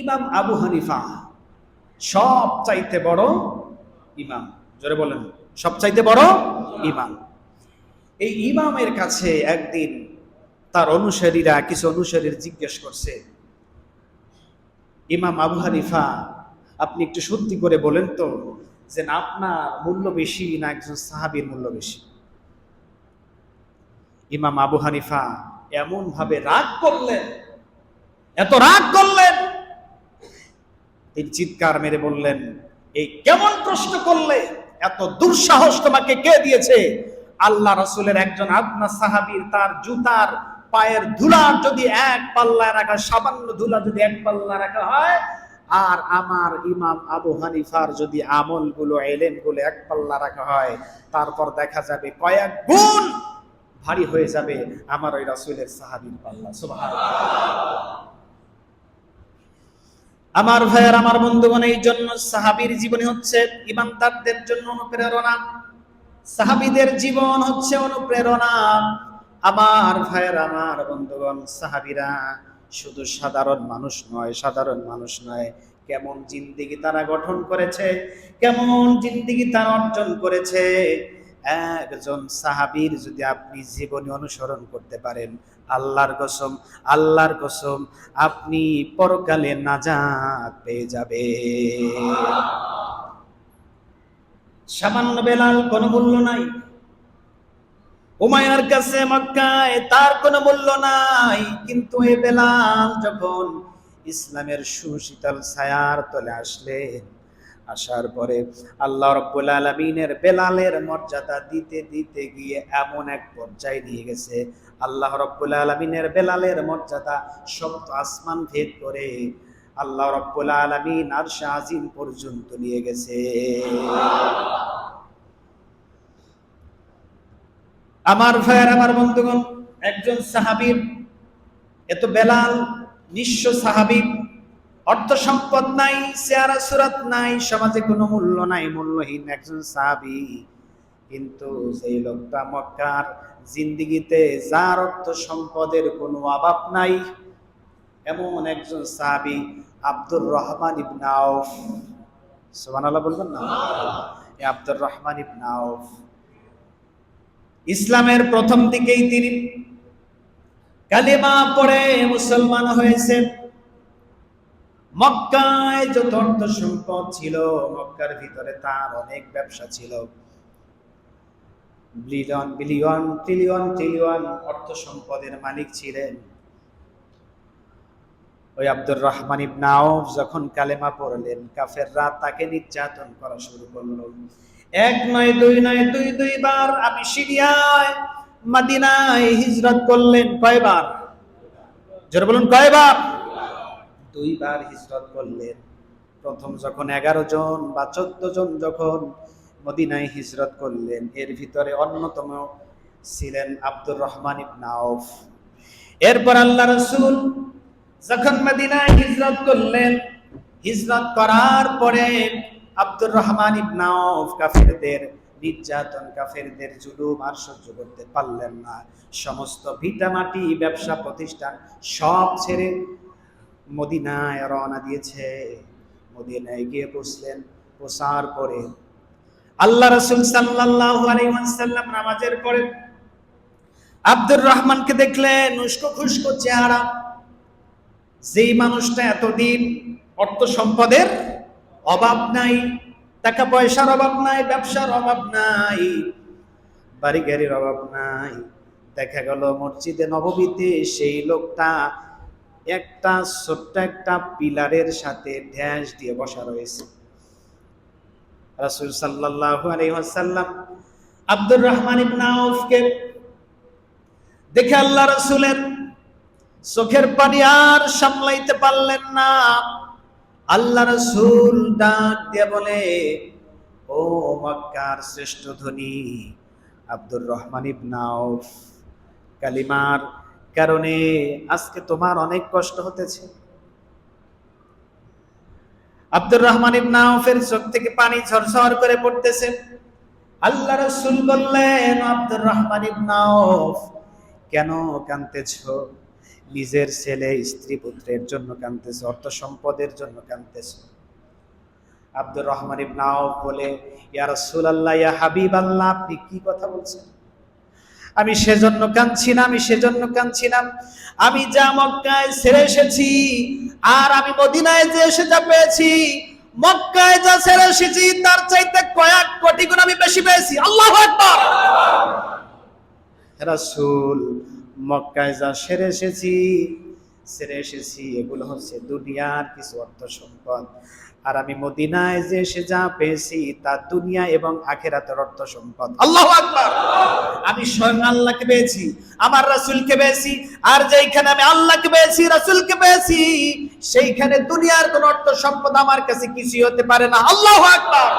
ইমাম আবু হানিফা সব চাইতে বড় ইমাম। জোরে বলেন সব চাইতে বড় ইমাম। এই ইমামের কাছে একদিন তার অনুসারীরা, কিছু অনুসারীর জিজ্ঞেস করছে, ইমাম আবু হানিফা, আপনি একটু সত্যি করে বলেন তো যে না আপনার মূল্য বেশি না একজন সাহাবীর মূল্য বেশি? ইমাম আবু হানিফা এমন ভাবে রাগ করলেন, এত রাগ করলেন তিনি চিৎকার মেরে বললেন, এই কেমন প্রশ্ন করলে? এত দুঃসাহস তোমাকে কে দিয়েছে? আল্লাহ রসুলের একজন আদনা সাহাবীর তার জুতার পায়ের ধুলার যদি এক পাল্লায় রাখা, সামান্য ধুলা যদি এক পাল্লা রাখা হয়, আর আমার ইমাম আবু হানিফার যদি আমলগুলো, এলেমগুলো এক পাল্লা রাখা হয়, তারপর দেখা যাবে কয়েক গুণ ভারী হয়ে যাবে আমার ওই রাসূলের সাহাবীর পাল্লা। সুবহানাল্লাহ। আমার ভাইয়ের, আমার বন্ধুগণ, এই জন্য সাহাবির জীবনী হচ্ছে ইমানদারদের জন্য অনুপ্রেরণা। সাহাবিদের জীবন হচ্ছে অনুপ্রেরণা। আমার ভাইয়ের, আমার বন্ধুগণ, সাহাবিরা শুধু সাধারণ মানুষ নয়, সাধারণ মানুষ নয়, কেমন জিন্দিগি তারা গঠন করেছে, কেমন জিন্দিগি তারা অর্জন করেছে একজন সাহাবীর যদি আপনি জীবনী অনুসরণ করতে পারেন, আল্লাহর কসম আল্লাহর কসম, আপনি পরকালে নাজাত পেয়ে যাবে সামান্য বেলাল কোনো মূল্য নাই। উমায়ার কাছে মক্কায় তার কোনো মূল্য নাই। কিন্তু এ বেলাল যখন ইসলামের সুশীতল ছায়ার তলে আসলেন আসার পরে আল্লাহ রব্বুল আলমিনের বেলালের মর্যাদা দিতে দিতে গিয়ে এমন এক পর্যায়ে নিয়ে গেছে। আল্লাহ রব্বুল আলমিনের বেলালের মর্যাদা সপ্ত আসমান ভেদ করে আল্লাহ রব্বুল আলমিন আর শাহিম পর্যন্ত নিয়ে গেছে। আমার ভাইয়ের, আমার বন্ধুগণ, একজন সাহাবীর, এত বেলাল, নিঃস্ব সাহাবী অর্থ সম্পদ নাই, চেহারা সুরাত নাই, সমাজে কোনো মূল্য নাই, মূল্যহীন একজন সাহাবী। কিন্তু সেই লোকটা মক্কার জিন্দিগিতে যার অর্থ সম্পদের কোনো অভাব নাই, এমন একজন সাহাবী আব্দুর রহমান ইবনে আউফ। সুবহানাল্লাহ বলবেন না? আব্দুর রহমান ইবনে আউফ। ইসলামের প্রথম দিকেই তিনি কালিমা পড়ে মুসলমান হয়েছে মক্কায় যত অর্থ সম্পদ ছিল, মক্কার ভিতরে তার অনেক ব্যবসা ছিল। বিলিয়ন বিলিয়ন, ট্রিলিয়ন ট্রিলিয়ন অর্থ সম্পদের মালিক ছিলেন। ওই আব্দুর রহমান ইবনে আউফ যখন কালেমা পড়লেন, কাফেররা তাকে নির্যাতন করা শুরু করল। এক নয়, দুই নয়, দুই দুইবার আমি সিরিয়ায়, মাদিনায় হিজরত করলেন কয়বার? জোরে বলুন, কয়বার? দুইবার হিজরত করলেন। প্রথম যখন এগারো জন বা চোদ্দ জন যখন মদিনায় হিজরত করলেন, এর ভিতরে অন্যতম ছিলেন আব্দুর রহমান ইবনে আউফ। এরপর আল্লাহ রসুল যখন মদিনায় হিজরত করলেন, হিজরত করার পরে আব্দুর রহমান ইবনে আউফ কাফেরদের নির্যাতন, কাফেরদের জুলুম আর সহ্য করতে পারলেন না। সমস্ত ভিটামাটি ব্যবসা প্রতিষ্ঠান সব ছেড়ে মদিনায় রওনা দিয়েছে। মদিনায় গিয়ে বসলেন। বসার পরে আল্লাহ রসুল সাল্লাল্লাহু আলাইহি ওয়াসাল্লাম নামাজের পরে আব্দুর রহমানকে দেখলেন, উস্কো খুস্কো চেহারা। যেই মানুষটা এতদিন অর্থ সম্পদের অভাব নাই, টাকা পয়সার অভাব নাই, ব্যবসার অভাব নাই, বাড়ি গাড়ির অভাব নাই। দেখা গেল মসজিদে নববীতে সেই লোকটা একটা ছোট্ট একটা পিলারের সাথে ঢ্যাঁস দিয়ে বসা রয়েছে। আব্দুর রহমান দেখে আল্লাহ রাসূলের চোখের পানি আর সামলাইতে পারলেন না। আল্লাহ রাসূল ডাক দিয়ে বলে, ও মক্কার শ্রেষ্ঠ ধনী আব্দুর রহমান ইবনে আউফ, কালিমার কারণে আজকে তোমার অনেক কষ্ট হতেছে। আব্দুর রহমান ইবনে আউফের চোখ থেকে পানি ঝরঝর করে পড়তেছে। আল্লাহ রসুল বললেন, আব্দুর রহমান ইবনে আউফ, কেন কাঁদতেছ? নিজের ছেলে স্ত্রী পুত্রের জন্য কাঁদতেছে, অর্থ সম্পদের জন্য কাঁদতেছে। আব্দুর রহমান ইবনে আউফ বলে, ইয়া রাসূলুল্লাহ, ইয়া হাবিবাল্লাহ, আপনি কি কথা বলছেন? আমি সেজন্য কাঁদছি না আমি সেজন্য কাঁদছি না আমি যা মক্কায় ছেড়ে এসেছি, আর আমি মদিনায় যে এসে যা পেয়েছি, মক্কায় যা ছেড়ে এসেছি, তার চাইতে কয়েক কোটি গুণ আমি বেশি পেয়েছি। আল্লাহ আকবার! রাসূল, মক্কায় যা সেরে এসেছি সেরে এসেছি এগুলো হচ্ছে দুনিয়ার কিছু অর্থ সম্পদ। আর আমি মদিনায় যে সে যা পেয়েছি তা দুনিয়া এবং আখেরাতের অর্থ সম্পদ। আল্লাহ আকবার! আমি স্বয়ং আল্লাহকে পেয়েছি আমার রাসূলকে পেয়েছি আর যেইখানে আমি আল্লাহকে পেয়েছি রাসূলকে পেয়েছি সেইখানে দুনিয়ার কোন অর্থ সম্পদ আমার কাছে কিছুই হতে পারে না। আল্লাহ আকবার!